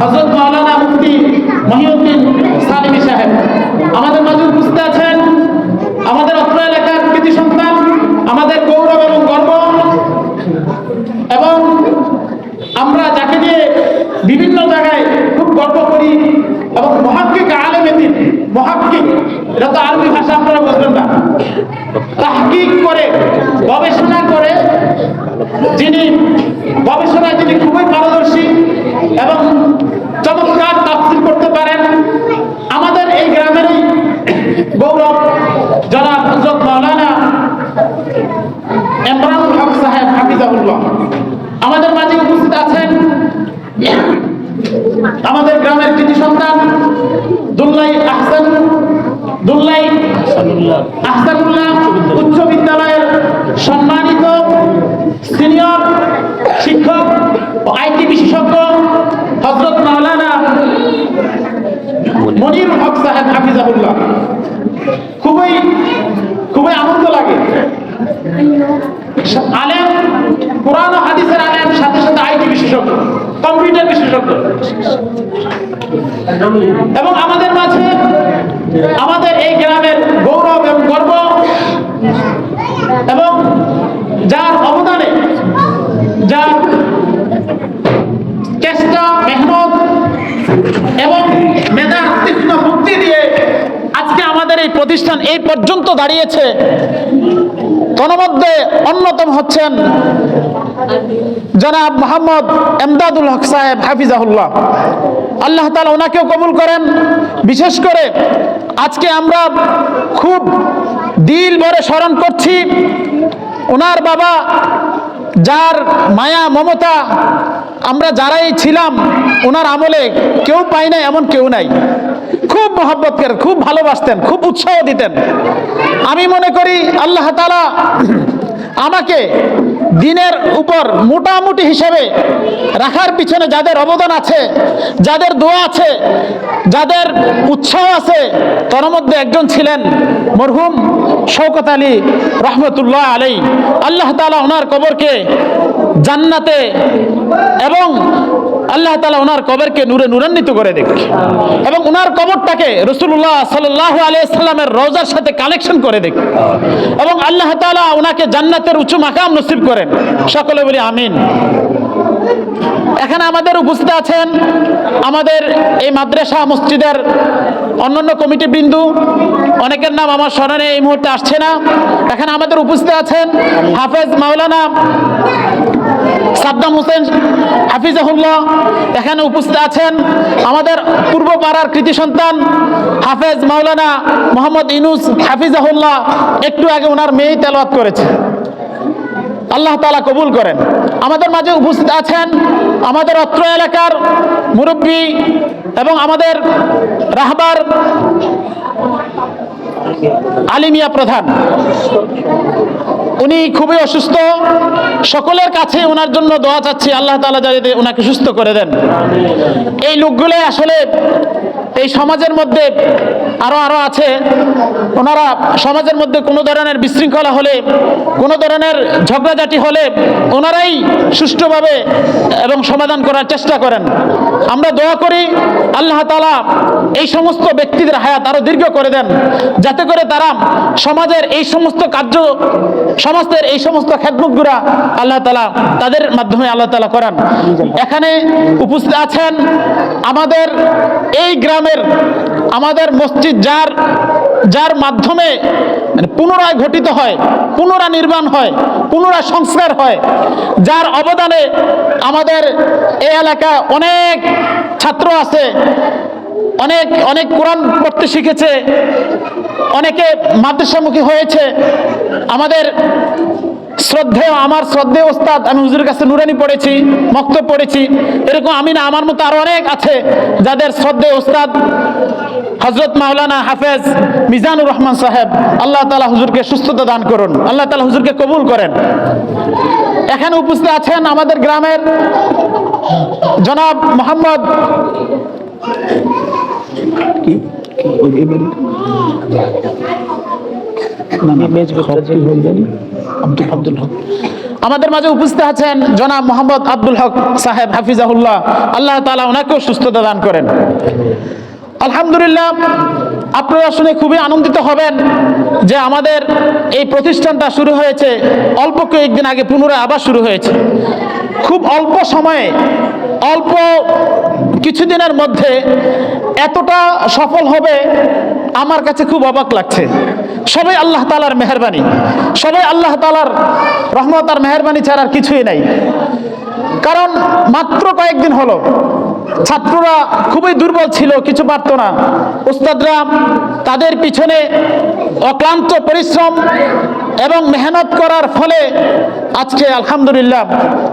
হজরত মাওলানা মুফতি মহিউদ্দিন সালিমি সাহেব। আমাদের মাঝে উপস্থিত আছেন আমাদের অত্র এলাকার কৃতি সন্তান, আমাদের গৌরব এবং গর্ব। এবং আমরা যাকে নিয়ে বিভিন্ন জায়গায় খুব গর্ব করি এবং মহাক্কিক আলেমেদিন মহাক্কিক, এটা তো আরবি ভাষা, আপনারা বুঝবেন না। তাহকিক করে, গবেষণা করে যিনি গবেষণায় যিনি খুবই পারদর্শী এবং চমৎকার তাফসির করতে পারেন আমাদের এই গ্রামেরই গৌরব জনাব হজরত মাওলানা ইমরানুল হক সাহেব হাফিজাহুল্লাহ আমাদের মাঝে উপস্থিত আছেন আমাদের গ্রামের কৃতি সন্তান দুল্লাই আহসান দুল্লাই উচ্চ বিদ্যালয়ের সম্মানিত সিনিয়র শিক্ষক আইটি বিশেষজ্ঞ হজরত মাওলানা মনির হক সাহেব হাফিজাহুল্লাহ। খুবই খুবই আনন্দ লাগে। আলেম, কোরআন হাদিসের আলেম, সাথে সাথে আইটি বিশেষজ্ঞ, কম্পিউটার বিশেষজ্ঞ। এবং আমাদের মাঝে, আমাদের এই গ্রামের গৌরব গর্ব এবং যার অবদানে যার চেষ্টা মেহনত এবং মেধার তীক্ষ্ণ মুক্তি দিয়ে আমাদের এই প্রতিষ্ঠান এই পর্যন্ত দাঁড়িয়েছে। তন্মধ্যে অন্যতম হচ্ছেন জনাব মোহাম্মদ এমদাদুল হক সাহেব, হাফিজাহুল্লাহ। আল্লাহ তালা ওনাকেও কবুল করেন। বিশেষ করে আজকে আমরা খুব দিল ভরে স্মরণ করছি ওনার বাবা যার মায়া, মমতা আমরা যারাই ছিলাম, ওনার আমলে কেউ পাই নাই, এমন কেউ নাই। খুব মহব্বত করেন, খুব ভালোবাসতেন, খুব উৎসাহ দিতেন। আমি মনে করি আল্লাহ তালা আমাকে দিনের উপর মোটামুটি হিসেবে রাখার পিছনে যাদের অবদান আছে, যাদের দোয়া আছে, যাদের উৎসাহ আছে, তার মধ্যে একজন ছিলেন মরহুম শৌকত আলী রহমতুল্লাহ আলাই। আল্লাহ তালা ওনার কবরকে জান্নাতে এবং আল্লাহ তালা ওনার কবরকে নূরে নূরান্বিত করে দেখ এবং ওনার কবরটাকে রসুল্লাহ সাল্লাহ আলিয়াল্লামের রোজার সাথে কালেকশন করে দেখ এবং আল্লাহ তালা ওনাকে জান্নাতের উঁচু মাকাম নসিব করেন। সকলে বলি আমিন। এখানে আমাদের উপস্থিত আছেন আমাদের এই মাদ্রাসা, মসজিদের অন্যান্য কমিটি বিন্দু। অনেকের নাম আমার স্মরণে এই মুহূর্তে আসছে না। এখানে আমাদের উপস্থিত আছেন হাফেজ মাওলানা সাদ্দাম হোসেন হাফিজাহুল্লাহ, এখানে উপস্থিত আছেন আমাদের পূর্ব পাড়ার কৃতি সন্তান হাফেজ মাওলানা মোহাম্মদ ইনুস হাফিজাহুল্লাহ। একটু আগে ওনার মেয়ে তেলাওয়াত করেছে। আল্লাহ তালা কবুল করেন। আমাদের মাঝে উপস্থিত আছেন আমাদের অত্র এলাকার মুরব্বী এবং আমাদের রাহবার আলিমিয়া প্রধান। উনি খুবই অসুস্থ। সকলের কাছে ওনার জন্য দোয়া চাচ্ছি, আল্লাহ তালা যাতে ওনাকে সুস্থ করে দেন। এই লোকগুলো আসলে এই সমাজের মধ্যে আরও আরও আছে। ওনারা সমাজের মধ্যে কোনো ধরনের বিশৃঙ্খলা হলে, কোনো ধরনের ঝগড়াঝাটি হলে ওনারাই সুষ্ঠুভাবে এবং সমাধান করার চেষ্টা করেন। আমরা দোয়া করি আল্লাহ তালা এই সমস্ত ব্যক্তিদের হায়াত আরও দীর্ঘ করে দেন, যাতে করে তারা সমাজের এই সমস্ত কার্য, সমাজের এই সমস্ত খেদমতগুলা আল্লাহ তালা তাদের মাধ্যমে আল্লাহ তালা করান। এখানে উপস্থিত আছেন আমাদের এই গ্রামের, আমাদের মসজিদ যার যার মাধ্যমে মানে পুনরায় ঘটিত হয়, পুনরায় নির্মাণ হয়, পুনরায় সংস্কার হয়, যার অবদানে আমাদের এই এলাকায় অনেক ছাত্র আছে, অনেক অনেক কোরআন পড়তে শিখেছে, অনেকে মাদ্রাসামুখী হয়েছে। আমাদের শ্রদ্ধেয়, আমার শ্রদ্ধেয় ওস্তাদ আমি হুজুরের কাছে নুরানি পড়েছি মক্ত পড়েছি। এরকম আমি না আমার মতো আরও অনেক আছে যাদের শ্রদ্ধেয় ওস্তাদ হজরত মাওলানা হাফেজ মিজানুর রহমান সাহেব, আল্লাহ তালা হুজুরকে সুস্থতা দান করুন, আল্লাহ তালা হুজুরকে কবুল করেন। এখানে উপস্থিত আছেন আমাদের গ্রামের জনাব মোহাম্মদ আমাদের মাঝে উপস্থিত আছেন জনাব মোহাম্মদ আব্দুল হক সাহেব হাফিজাহুল্লাহ। আল্লাহ তালা ওনাকেও সুস্থতা দান করেন। আলহামদুলিল্লাহ আপনারা শুনে খুবই আনন্দিত হবেন যে আমাদের এই প্রতিষ্ঠানটা শুরু হয়েছে অল্প কয়েকদিন আগে পুনরায় আবার শুরু হয়েছে। খুব অল্প সময়ে অল্প কিছুদিনের মধ্যে এতটা সফল হবে আমার কাছে খুব অবাক লাগছে। সবাই আল্লাহ তালার মেহরবানি। সবাই আল্লাহ তালার রহমত আর মেহরবানি ছাড়ার কিছুই নাই। কারণ মাত্র কয়েকদিন হলো ছাত্ররা খুবই দুর্বল ছিল, কিছু পারতো না। উস্তাদরা তাদের পিছনে অক্লান্ত পরিশ্রম এবং মেহনত করার ফলে আজকে আলহামদুলিল্লাহ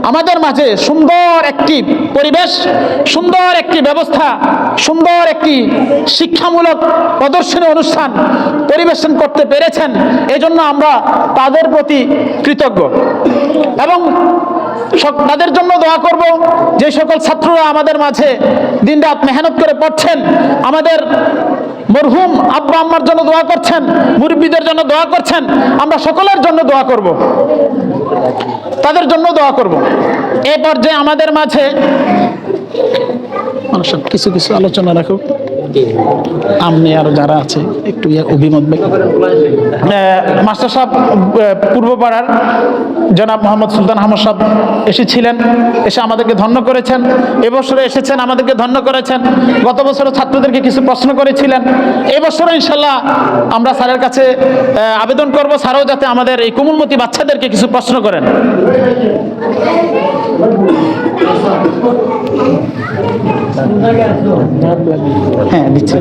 আমাদের মাঝে সুন্দর একটি পরিবেশ, সুন্দর একটি ব্যবস্থা, সুন্দর একটি শিক্ষামূলক প্রদর্শনী অনুষ্ঠান পরিবেশন করতে পেরেছেন। এজন্য আমরা তাদের প্রতি কৃতজ্ঞ। এবং তাদের জন্য দোয়া করব। যে সকল ছাত্ররা আমাদের মাঝে দিনরাত মেহনত করে পড়ছেন, আমাদের মরহুম আব্বা আম্মার জন্য দোয়া করছেন, মুরব্বীদের জন্য দোয়া করছেন, আমরা সকলের জন্য দোয়া করব। তাদের জন্য দোয়া করব। এ পর্যায়ে আমাদের মাঝে মানুষের কিছু কিছু আলোচনা রাখুক আমি আরও যারা আছে, একটু ইয়ে অভিমত মাস্টার সাহেব পূর্বপাড়ার জনাব মোহাম্মদ সুলতান আহমদ সাহেব এসেছিলেন, এসে আমাদেরকে ধন্য করেছেন, এবছরে এসেছেন, আমাদেরকে ধন্য করেছেন। গত বছরও ছাত্রদেরকে কিছু প্রশ্ন করেছিলেন। এবছরও ইনশাল্লাহ আমরা স্যারের কাছে আবেদন করব, স্যারও যাতে আমাদের এই কোমলমতি বাচ্চাদেরকে কিছু প্রশ্ন করেন। হ্যাঁ। দিচ্ছি।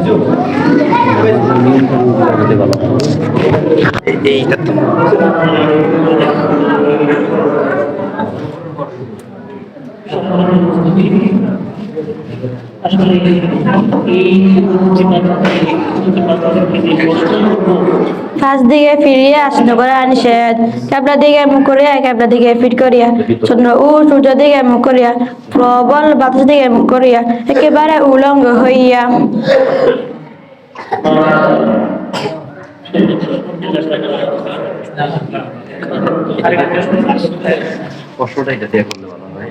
এইটা তো। আসলে এই পাঁচ দিকে ফিরিয়ে আসতে করা নিষেধ। ক্যাবলা দিকে মুখ করিয়া ক্যাবলা দিকে ফিট করিয়া। চন্দ্র ও সূর্য দিকে মুখ করিয়া প্রবল বাতাস দিকে মুখ করিয়া একেবারে উলঙ্গ হইয়া। কষ্টটা এটা দিয়ে করলে ভালো হয়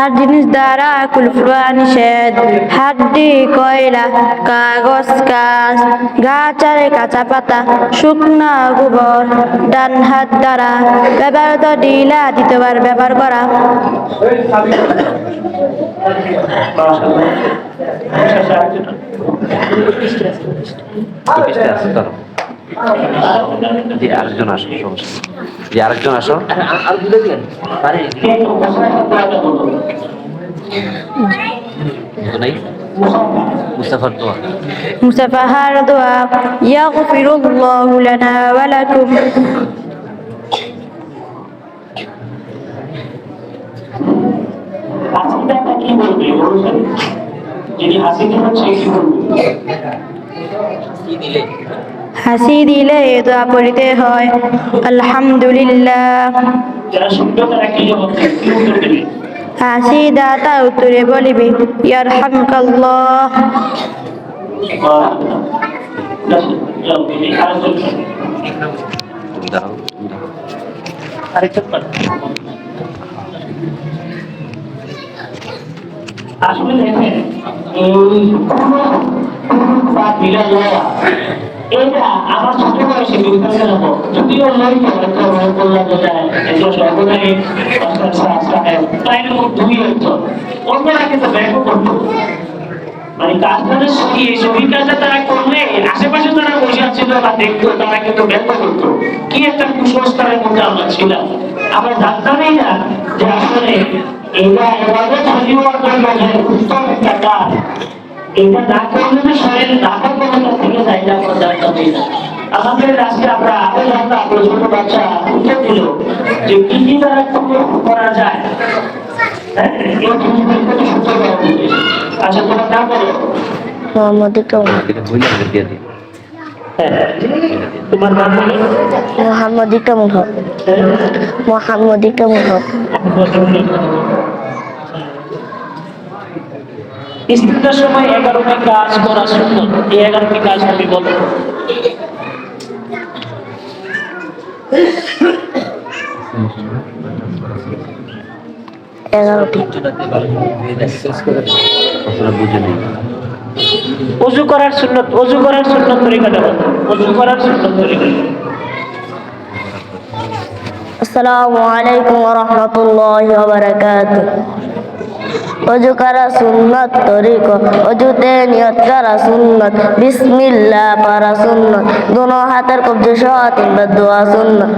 আর জিনিস দ্বারা কুলফুয়া নিষেধ। হাড্ডি, কয়লা, কাগজ কাজ গাছ আর কাঁচা পাতা, শুকনা গোবর, ডান হাত দ্বারা ব্যবহৃত ডিলা দ্বিতীয়বার ব্যবহার করা। পিসটা আছে ধরো জি আরেকজন আসো সমস্যা। জি আরেকজন আসো। নাই? মুস্তাফার দোয়া। মুসাফাহার দোয়া। ইয়াগফিরুল্লাহু লানা ওয়া লাকুম। কি বলবে যিনি হাসি দিবেন সে কি বলবে হাসি দিলে দোয়া পড়িতে হয়। আলহামদুলিল্লাহ। হাসি দাতা উত্তরে বলিবে তুমি দাঁড়াও। আসলে মনে তারা আশেপাশে যারা বসে আছিল বা দেখতো, তারা কিন্তু ব্যক্ত করতো কি একটা কুসংস্কারের মধ্যে আমরা ছিলাম। আমরা জানতামই না, যে আসলে এটা এভাবে উত্তম একটা কাজ এটা না করলে যে শরীর নাকা ক্ষমতা থেকে যায় এটা আমরা জানতামই না। আমাদের আজকে আমরা আগে জানতাম আমরা ছোট বাচ্চা উত্তর দিল যে কি কি দ্বারা করা যায়। হ্যাঁ? এই জিনিসগুলো কিন্তু সূত্র দেওয়া উচিত। আচ্ছা তোমার নাম বলো। মোহাম্মদ তোমার নাম বলো। হক হক ইস্তিনজার সময় এগারোটি কাজ করা সুন্নত এই এগারোটি কাজ অজু করার সুন্নত অজু করার সুন্নত তরিকাটা বলো অজু করার সুন্নত তরিকা আসসালামু আলাইকুম রহমতুল্লাহ বারাকাতুহ। অজু করা সুন্নত তরিক, অজুতে নিয়ত করা সুন্নত। বিসমিল্লাহ পড়া সুন্নত। দোনো হাতের কবজে সহ তিনবার দোয়া সুন্নত।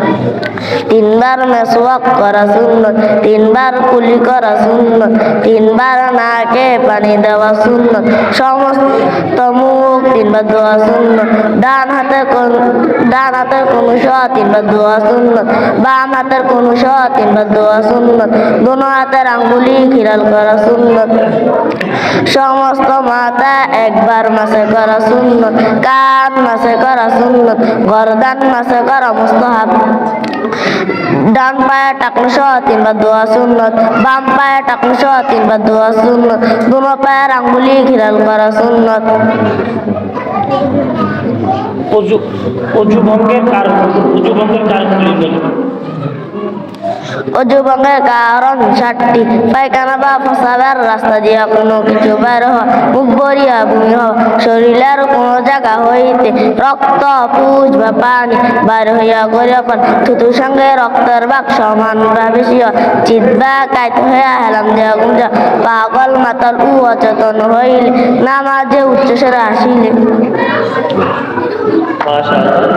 তিনবার মেসওয়াক করা সুন্নত। তিনবার কুলি করা সুন্নত। তিনবার নাকে পানি দেওয়া সুন্নত। সমস্ত মুখ তিনবার দোয়া সুন্নত। ডান হাতে কোন ডান হাতের কোন সহ তিনবার দোয়া সুন্নত। বাম হাতের কোন সহ তিনবার দোয়া সুন্নত। দোনো হাতের আঙ্গুলি খিরাল করা সুন্নত। সমস্ত মাথা একবার মাসে করা সুন্নত কান মাসে করা সুন্নত, গরদান মাসে করা মুস্তাহাব। ডান পায়ে টাকলু সহ তিনবার দোয়া সুন্নত, বাম পায়ে টাকলু সহ তিনবার দোয়া সুন্নত দুনো পায়ের আঙ্গুলি খিরাল করা সুন্নত। অজু অজু ভঙ্গের কারণ অজু ভঙ্গের কারণগুলি বলো অজু ভঙ্গের কারণ ষাটটি পায়খানা বা ফসাবার রাস্তা দিয়া কোনো কিছু বের হওয়া মুখ ভরিয়া বমি হওয়া শরীরের কোনো জায়গা হইতে রক্ত, পুজ বা পানি বার হইয়া গড়িয়া পান থুতুর সঙ্গে রক্তের বাক সমান বা বেশি হয় চিত বা কাইত হইয়া হেলাম দিয়া গুঞ্জা, পাগল মাতাল উ অচেতন হইলে নামাজে উচ্চস্বরে আসিলে। মাশাআল্লাহ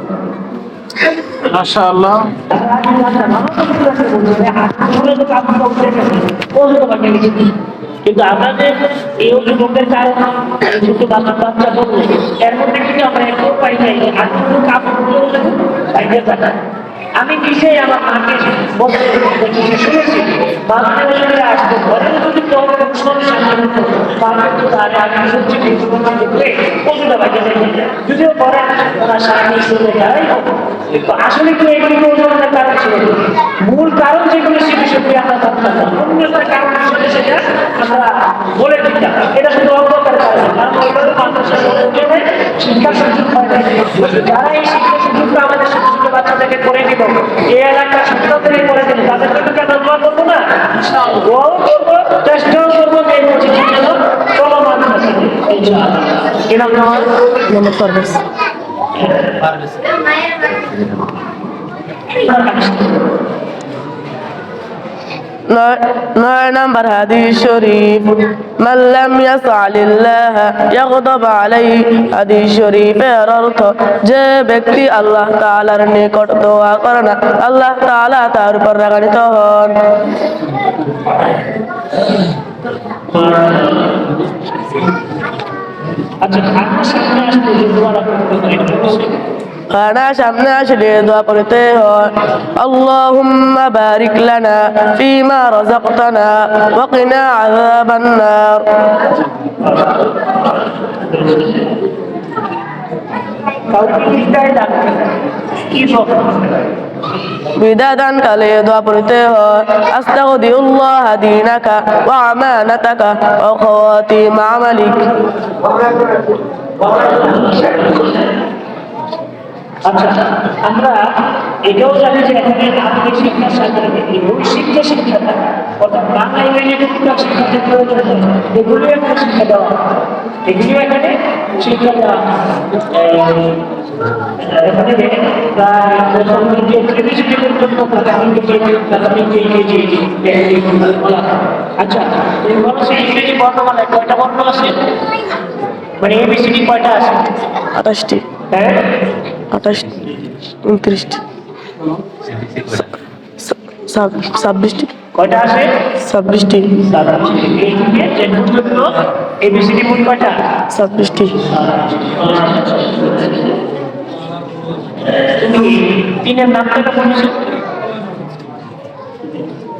কিন্তু আমাদের এই যুবকের কারণে ছোট বাচ্চা বাচ্চা বলব এর মধ্যে কিন্তু আমরা একটু পাই নাই। আর কিন্তু কাপড় আমি কিসে আমার মাকে শুনেছি। যদিও পরে যায় তো আসলে কি কারণ মূল কারণ যেগুলো সে বিষয়গুলি আমরা না কারণ সেটা আমরা বলে দিতাম এটা শুধু অজ্ঞতার কারণে শিক্ষা সুযোগ হয় যারা এই শিক্ষা সুযোগটা আমাদের ছোট ছোট বাচ্চাদেরকে করে দিব এই এলাকার ছাত্রদেরকে করে দিব তাদের জন্য কেন দোয়া করব না? দোয়াও করব চেষ্টাও করব এই মসজিদের জন্য চলমান থাকে কি নাম তোমার? মোহাম্মদ পারভেজ। নয় নয় নম্বর হাদিস শরীফ। মাল্লাম ইয়াসআলিল্লাহ, ইয়াগদাব আলাইহি, হাদিস শরীফের অর্থ যে ব্যক্তি আল্লাহ তাআলার নিকট দোয়া করে না, আল্লাহ তাআলা তার উপর রাগান্বিত হন। আচ্ছা আপনার সামনে আসলে যে দোয়ার আপনার খানা সামনে আসলে দোয়া করতে হয় আল্লাহুম্মা বারিক লানা ফিমা রাযাকতানা ওয়া কিনা আযাবান নার কাউকে বিদায় ডাকবে কি বলব বিদায় দান কালে দোয়া আচ্ছা আমরা এটাও জানি যে এখানে আধুনিক শিক্ষার সাথে যে শিক্ষাটা অর্থাৎ বাংলা ইংরেজি টুকটাক শিক্ষা যে প্রয়োজন, এগুলো এখানে শিক্ষা দেওয়া হয়। এগুলো এখানে শিক্ষা দেওয়া। এখানে ইংরেজি বলা। আচ্ছা এই বলছে ইংরেজি বর্ণমালায় কয়টা বর্ণ আছে মানে এবিসিডি কয়টা আছে? আঠাশটি। হ্যাঁ? আঠাশ উনত্রিশটি। ছাব- ছাব্বিশটি। কয়টা আছে? ছাব্বিশটি। এবিসিডি মোট কয়টা? ছাব্বিশটি। তিনের নামটা বলেছ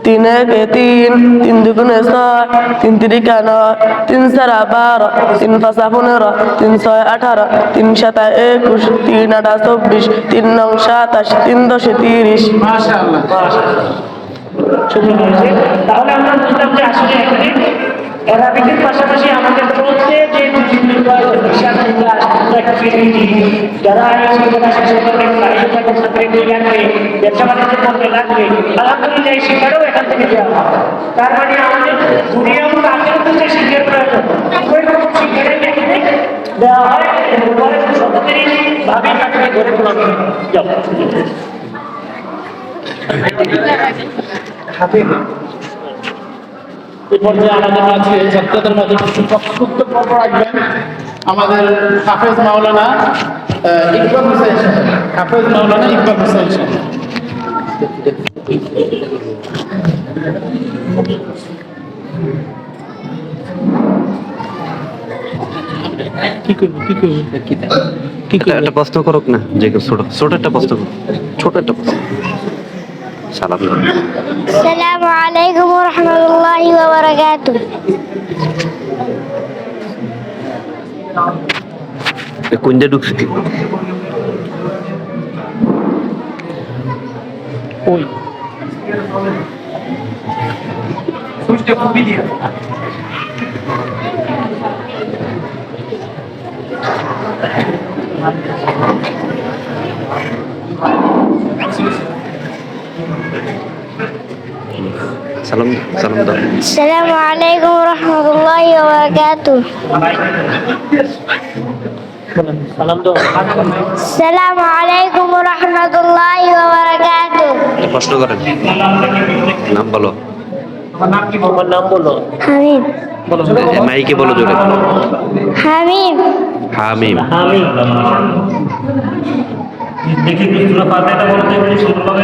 তিন একে তিন তিন দুগুণে ছয় তিন তিরিকা নয় তিন সারা বারো তিন পাঁচা পনেরো তিন ছয় আঠারো তিন সাতা একুশ তিন আটা চব্বিশ তিন নং সাতাশ তিন দশে তিরিশ। তাহলে আমরা বুঝলাম যে আসলে এখানে অ্যারাবিকের পাশাপাশি আমাদের চলছে যে যারা ব্যবসা বাণিজ্য করতে লাগবে আলহামদুলিল্লাহ এই শিক্ষাটাও এখান থেকে দেওয়া হয়। তার মানে আমাদের দুনিয়া এবং আখেরাতেও যে শিক্ষার প্রয়োজন ওই রকম শিক্ষাটাই এখানে দেওয়া হয় সত্যি ভাবেই তাকে গড়ে তোলা। যাও। এই পর্যায়ে আমাদের মাঝে ছাত্রদের মাঝে কিছু বক্তব্য রাখবেন। আমাদের হাফেজ মাওলানা ইকবাল হোসেন সাহেব। হাফেজ মাওলানা ইকবাল হোসেন সাহেব। কি করব কি করব? কি একটা একটা প্রশ্ন করুক না যে কেউ ছোট ছোট একটা প্রশ্ন করুক। ছোট একটা প্রশ্ন। سلام السلام عليكم ورحمة الله وبركاته. يكون ده دوك فكي قول. سوش ده সালাম সালাম দাও। আসসালামু আলাইকুম রাহমাতুল্লাহি ওয়া বারাকাতুহু। সালাম দাও। আসসালামু আলাইকুম রাহমাতুল্লাহি ওয়া বারাকাতুহু। প্রশ্ন করেন। নাম বলো। আমার নাম বলো? হামিম। মাইকে বলো জোরে। হামিম। হামিম। হামিম। দেখি সুরা ফাতিহা বলতে সুন্দরভাবে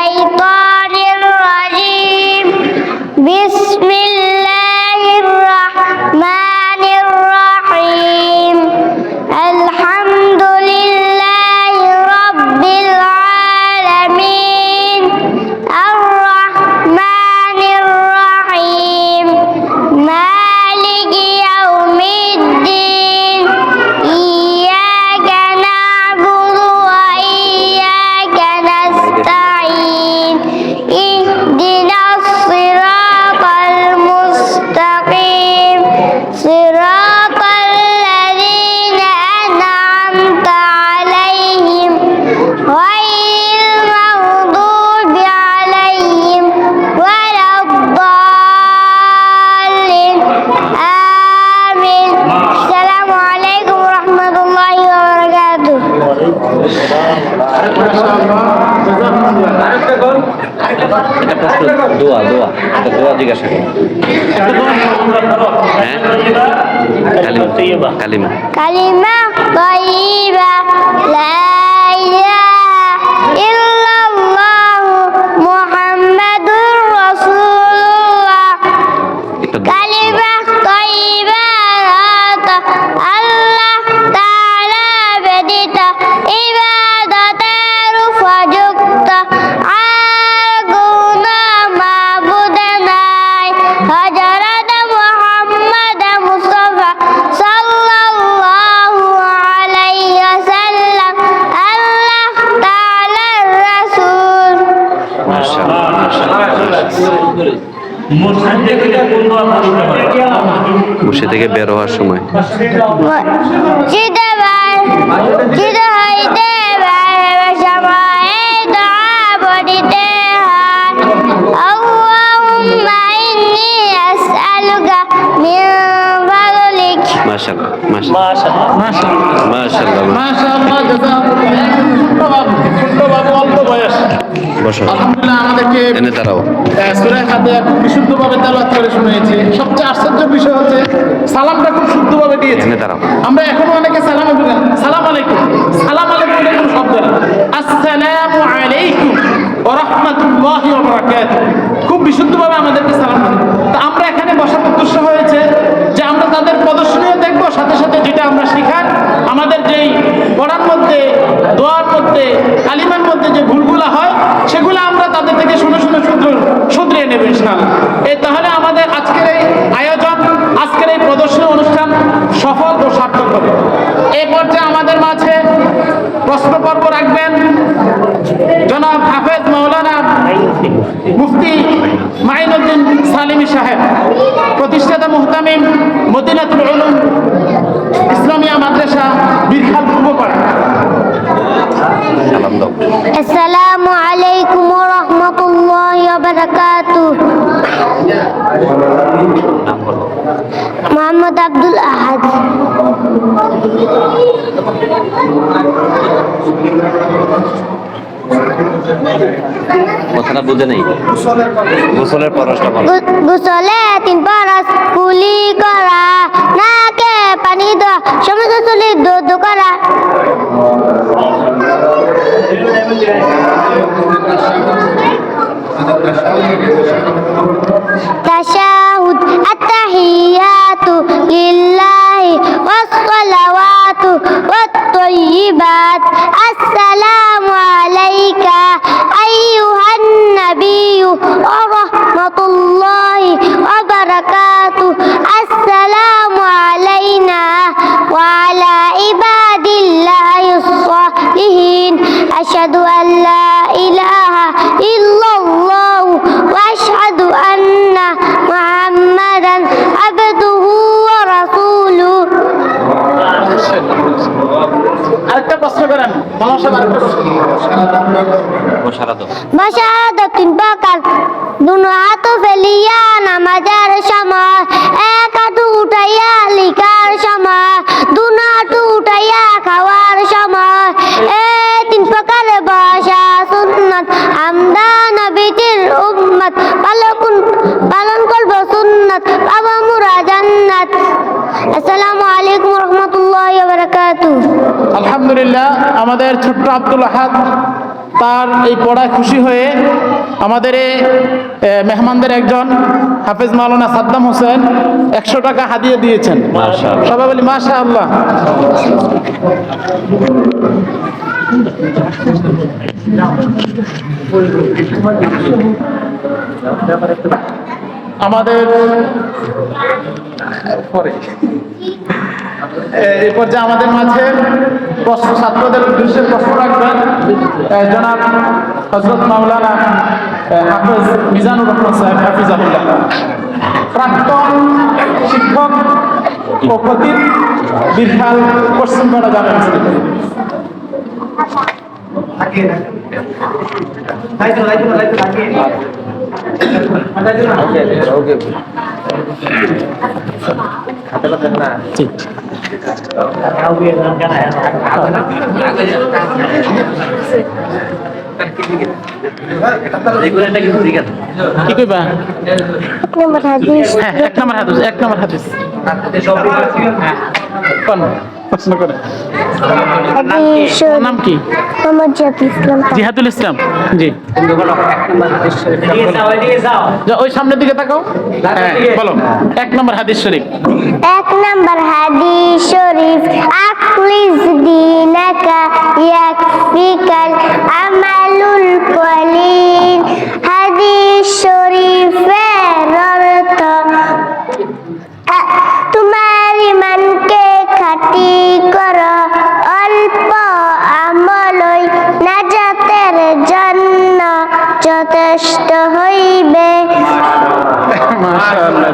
كلمة طيبة كلمة كلمة طيبة لا বসে থেকে বের হওয়ার সময় হয় মিন মাশাআল্লাহ মাশাআল্লাহ মাশাআল্লাহ মাশাআল্লাহ মাশাআল্লাহ ছোট্ট বাবু অল্প বয়স বসো। আলহামদুলিল্লাহ আমাদেরকে এনে দাঁড়াও। বিশুদ্ধভাবে তেলাওয়াত করে শুনিয়েছে। সবচেয়ে আশ্চর্য বিষয় হচ্ছে সালামটা খুব শুদ্ধভাবে দিয়েছে। এনে দাঁড়াও। আমরা এখনও অনেকে সালাম সালাম আলাইকুম। সালাম আলাইকুম এটা কোনো শব্দ না আসসালামু আলাইকুম ওয়া রাহমাতুল্লাহি ওয়া বারাকাতুহু। খুব বিশুদ্ধভাবে আমাদেরকে সালাম তো আমরা এখানে বসার উদ্দেশ্য হয়েছে যে আমরা তাদের প্রদর্শনীও দেখব সাথে সাথে যেটা আমরা শেখার আমাদের যেই পড়ার মধ্যে দোয়ার মধ্যে, কালিমার মধ্যে যে ভুলগুলো হয়, সেগুলো আমরা তাদের থেকে শুনে শুনে শুধু শুধরিয়ে নেব ইনশাআল্লাহ। এই তাহলে আমাদের আজকের এই আয়োজন, আজকের এই প্রদর্শনী অনুষ্ঠান সফল ও সার্থক হবে এই পর্যায়ে আমাদের মাঝে প্রশ্ন পর্ব রাখবেন জনাব হাফেজ মাওলানা মুফতি মাইনুদ্দিন সালিমি সাহেব, প্রতিষ্ঠাতা মুহতামিম মদিনাতুল উলুম ইসলামিয়া মাদ্রাসা বীরখাল পূর্বপাড়া আসসালামু আলাইকুম ওয়া রাহমাতুল্লাহি ওয়া বারাকাতুহু মোহাম্মদ আব্দুল আহাদ। কথাটা বুঝে নেই গোসলের পরশটা বলো গু- গোসলে তিন পারাস কুলি করা নাকে পানি দেওয়া সমস্ত চুলি দুধ করা تشهد التحيات لله والصلوات والطيبات أيها النبي ورحمة الله وبركاته السلام علينا وعلى عباد الله الصالحين أشهد أن لا إله إلا الله وأشهد أن محمدا عبده ورسوله আরেকটা প্রশ্ন করেন বাসাদত তিন দুনো হাত ফেলিয়া নামাজের সময় উঠাইয়া লিখার সময় দুনো হাঁটু উঠাইয়া খাওয়ার সময় এ তিন প্রকার বসা সুন্নত আমরা নবীজির উম্মত পালন পালন করব সুন্নত বাবা মুরা জান্নাত আসসালামু আলাইকুম রহমতুল্লাহ বারাকাতুহ আলহামদুলিল্লাহ আমাদের ছোট্ট আব্দুল আহাদ তার এই পড়ায় খুশি হয়ে আমাদের মেহমানদের একজন হাফেজ মাওলানা সাদ্দাম হোসেন একশো টাকা হাদিয়ে দিয়েছেন। সবাই বলি মাশা আল্লাহ আমাদের পরে এই পর্যায়ে আমাদের মাঝে প্রশ্ন ছাত্রদের উদ্দেশ্যে প্রশ্ন রাখবেন। জনাব হজরত মাওলানা হাফেজ মিজানুর রহমান সাহেব, হাফিজাহুল্লাহ। প্রাক্তন শিক্ষক ও খতিব বিরখাল পশ্চিমপাড়া এগুলো একটা কিছু ঠিক কি কইবা? নম্বর হাদিস। হ্যাঁ এক নম্বর হাদিস এক নম্বর হাদিস। হ্যাঁ। কোন? প্রশ্ন করে। নাম কি? মোহাম্মদ জাফর ইসলাম। জিহাদুল ইসলাম। জি। ওই সামনের দিকে তাকাও। হ্যাঁ বলো। এক নম্বর হাদিস শরীফ। এক নম্বর হাদিস শরীফ আখলিস দিনাকা ইয়াকফিকাল আমালুল কলিল। হাদিস শরীফের যথেষ্ট হইবে। মাশাআল্লাহ